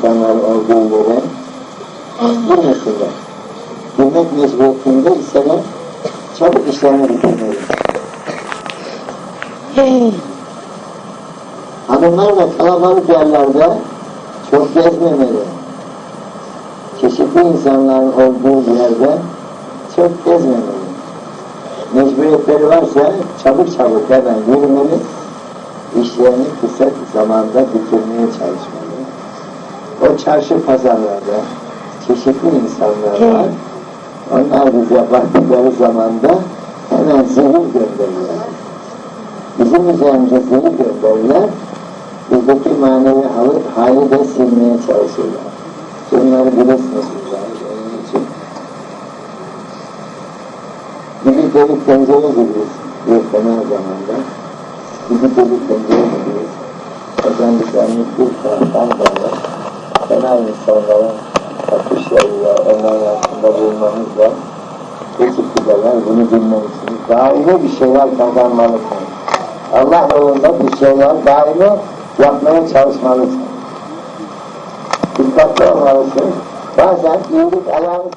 insanlar olduğu yere girmesinler. Girmek mecburiyetinde iseler çabuk işlerini bitirmeli. Hanımlar da kalabalık yerlerde çok gezmemeli. Çeşitli insanların olduğu yerde çok gezmemeli. Mecburiyetleri varsa çabuk çabuk hemen yürümeli, işlerini kısa zamanda bitirmeye çalışmalı. O çarşı pazarlarda çeşitli insanlar var. Onlar bize baktıkları zamanda hemen zehir gönderirler. Bizim üzerimize zehir gönderirler. Bizdeki manevi halı, hali de silmeye çalışırlar. Bunları bilirsiniz mücahit. Onun için gibi delik pencere gibiyiz bir fena zamanda. Gibi delik pencere gibiyiz. Efendiklerimiz bir taraftan böyle fena insanların bakışlarıyla, onların altında bulunmamızla geçip giderler, bunu bilmelisiniz. Daimi bir şeyler kazanmalısınız. Allah yolunda bir şeyler daimi yapmaya çalışmalısınız. Dikkatli olmalısınız. Bazen iyilik ayağınız